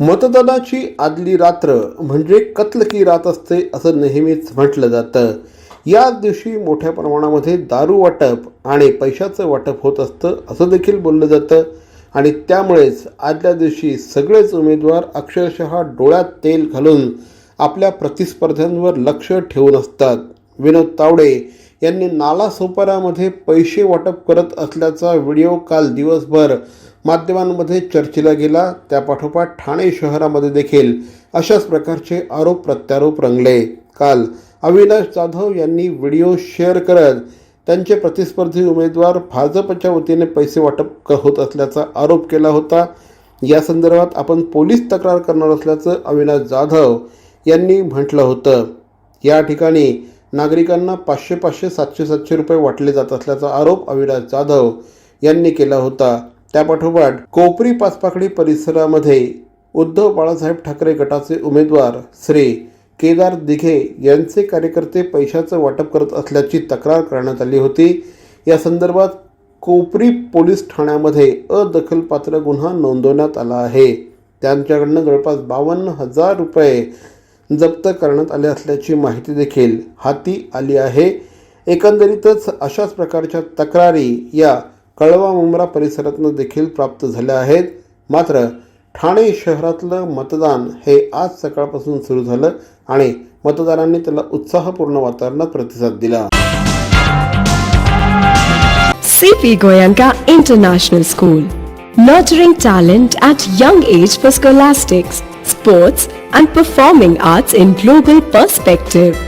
मतदानाची आदली रात्र म्हणजे कत्ल की रात असते असं नेहमीच म्हटलं जातं. याच दिवशी मोठ्या प्रमाणामध्ये दारू वाटप आणि पैशाचं वाटप होत असतं असं देखील बोललं जातं. आणि त्यामुळेच आदल्या दिवशी सगळेच उमेदवार अक्षरशः डोळ्यात तेल घालून आपल्या प्रतिस्पर्ध्यांवर लक्ष ठेवून असतात. विनोद तावडे यांनी नालासोपाऱ्यामध्ये पैसे वाटप करत असल्याचा व्हिडिओ काल दिवसभर माध्यमांमध्ये चर्चेला गेला त्यापाठोपाठ ठाणे शहरामध्ये देखील अशाच प्रकारचे आरोप प्रत्यारोप रंगले. काल अविनाश जाधव यांनी व्हिडिओ शेअर करत त्यांचे प्रतिस्पर्धी उमेदवार भाजपच्या वतीने पैसे वाटप होत असल्याचा आरोप केला होता. या संदर्भात आपण पोलीस तक्रार करणार असल्याचं अविनाश जाधव यांनी म्हटलं होतं. या ठिकाणी नागरिकांना पाचशे पाचशे सातशे सातशे रुपये वाटले जात असल्याचा आरोप अविनाश जाधव यांनी केला होता. त्यापाठोपाठ कोपरी पाचपाकडी परिसरामध्ये उद्धव बाळासाहेब ठाकरे गटाचे उमेदवार श्री केदार दिघे यांचे कार्यकर्ते पैशाचं वाटप करत असल्याची तक्रार करण्यात आली होती. या संदर्भात कोपरी पोलीस ठाण्यामध्ये अदखलपात्र गुन्हा नोंदवण्यात आला आहे. त्यांच्याकडनं जवळपास बावन्न हजार रुपये जप्त करण्यात आले असल्याची माहिती देखील हाती आली आहे. एकंदरीतच अशाच प्रकारच्या तक्रारी या कळवा मुंब्रा परिसरातून देखील प्राप्त झाले आहेत. मात्र ठाणे शहरातलं मतदान हे आज सकाळपासून सुरू झालं आणि मतदारांनी त्याला उत्साहपूर्ण वातावरणात प्रतिसाद दिला. CP Goenka international school nurturing talent at young age for scholastics sports and performing arts in global perspective